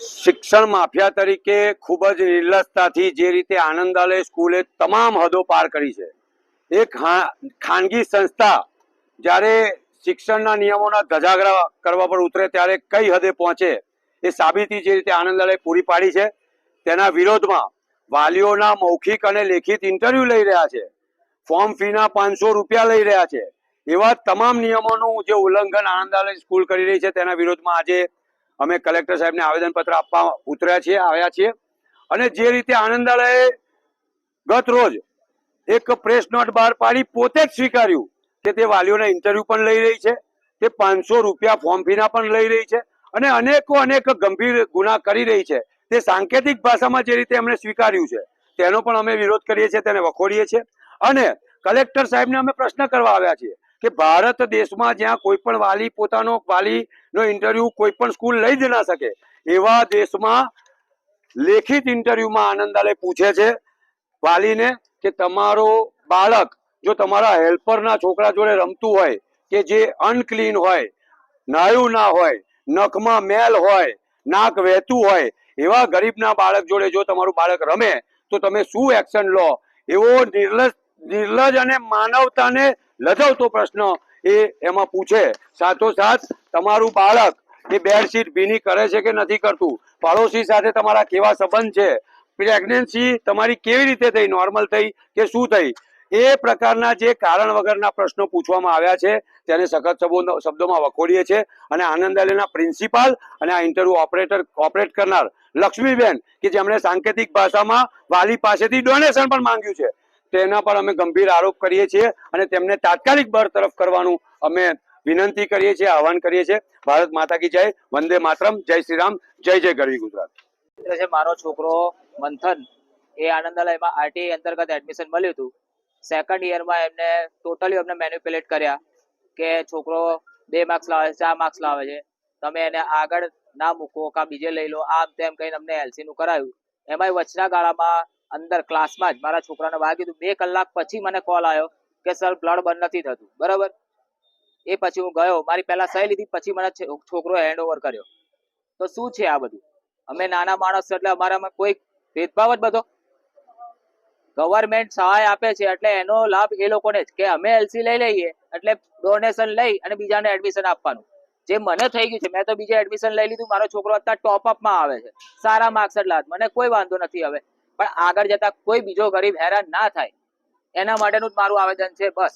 શિક્ષણ માફિયા તરીકે ખૂબ જ નિર્લજતાથી જે રીતે આનંદાલય સ્કૂલે તમામ હદો પાર કરી છે. એક ખાનગી સંસ્થા જ્યારે શિક્ષણના નિયમોના ધજાગરા કરવા પર ઉતરે ત્યારે કઈ હદે પહોંચે એ સાબિતી જે રીતે આનંદાલય પૂરી પાડી છે. તેના વિરોધમાં વાલીઓના મૌખિક અને લેખિત ઇન્ટરવ્યુ લઈ રહ્યા છે. ફોર્મ ફીના પાંચસો રૂપિયા લઈ રહ્યા છે. એવા તમામ નિયમોનું જે ઉલ્લંઘન આનંદાલય સ્કૂલ કરી રહી છે, તેના વિરોધમાં આજે અમે કલેક્ટર સાહેબને આવેદનપત્ર આપવા ઉતર્યા છીએ, આવ્યા છીએ. અને જે રીતે આનંદાલયે ગત રોજ એક પ્રેસ નોટ બહાર પાડી પોતે જ સ્વીકાર્યું કે તે વાલીઓના ઇન્ટરવ્યુ પણ લઈ રહી છે, તે પાંચસો રૂપિયા ફોર્મ ફીના પણ લઈ રહી છે અને અનેકો અનેક ગંભીર ગુના કરી રહી છે. તે સાંકેતિક ભાષામાં જે રીતે એમણે સ્વીકાર્યું છે, તેનો પણ અમે વિરોધ કરીએ છીએ, તેને વખોડીએ છીએ. અને કલેક્ટર સાહેબને અમે પ્રશ્ન કરવા આવ્યા છીએ કે ભારત દેશમાં જ્યાં કોઈ પણ વાલી પોતાનો વાલીનો ઇન્ટરવ્યુ કોઈ પણ સ્કૂલ લઈ જ ના શકે, એવા દેશમાં લેખિત ઇન્ટરવ્યુમાં આનંદાલય પૂછે છે વાલીને કે તમારો બાળક જો તમારા હેલ્પરના છોકરા જોડે રમતું હોય, કે જે અનક્લીન હોય, નાયું ના હોય, નખમાં મેલ હોય, નાક વહેતું હોય, એવા ગરીબના બાળક જોડે જો તમારું બાળક રમે, તો તમે શું એક્શન લો? એવો નિર્લજ નિર્લજ અને માનવતાને લજાવતો પ્રશ્ન એ એમાં પૂછે. સાથોસાથ તમારું બાળક એ બેડશીટ ભીની કરે છે કે નથી કરતું? પાડોશી સાથે તમારા કેવા સંબંધ છે? પ્રેગ્નન્સી તમારી કેવી રીતે થઈ? નોર્મલ થઈ કે શું થઈ? એ પ્રકારના જે કારણ વગરના પ્રશ્નો પૂછવામાં આવ્યા છે, તેને સખત શબ્દો- શબ્દોમાં વખોડીએ છે અને આનંદાલયના પ્રિન્સિપાલ અને આ ઇન્ટરવ્યુ ઓપરેટર ઓપરેટ કરનાર લક્ષ્મીબેન, કે જેમણે સાંકેતિક ભાષામાં વાલી પાસેથી ડોનેશન પણ માંગ્યું છે. તેના પર અમે ગંભીર આરોપ કરીએ છીએ અને તેમને તાત્કાલિક બરતરફ કરવાનું અમે વિનંતી કરીએ છીએ, આહવાન કરીએ છીએ. ભારત માતા કી જય, વંદે માતરમ, જય શ્રી રામ, જય જય ગરવી ગુજરાત. મારો છોકરો મંથન, એ આનંદાલયમાં આરટીઆઈ અંતર્ગત એડમિશન મળ્યું હતું. સેકન્ડ યરમાં એમને ટોટલી અમને મેન્યુપ્યુલેટ કર્યા કે છોકરો બે માર્ક્સ લાવે છે, ચાર માર્ક્સ લાવે છે. તમે એને આગળ ના મૂકો, કા બીજે લઈ લો, આમ તેમ કહીને અમને એલસી નું કરાયું. એમાંય વચના ગાળામાં અંદર ક્લાસમાં જ મારા છોકરાને વાગ્યું હતું બે કલાક પછી મને કોલ આવ્યો કે સર બ્લડ બંધ નથી થતું. બરાબર? એ પછી હું ગયો. મારી પહેલા સહી લીધી, પછી મને છોકરો હેન્ડ ઓવર કર્યો. તો શું છે આ બધું? અમે નાના માણસ એટલે અમારામાં કોઈ ભેદભાવ જ બધો? ગવર્મેન્ટ સહાય આપે છે એટલે એનો લાભ એ લોકોને જ કે અમે એલસી લઈ લઈએ એટલે ડોનેશન લઈ અને બીજાને એડમિશન આપવાનું. જે મને થઈ ગયું છે, મેં તો બીજે એડમિશન લઈ લીધું. મારો છોકરો અત્યારે ટોપ અપમાં આવે છે. સારા માર્ક્સ એટલા મને કોઈ વાંધો નથી હવે. પણ આગળ જતા કોઈ બીજો ગરીબ હેરાન ના થાય. એના માટેનું જ મારું આવેદન છે, બસ.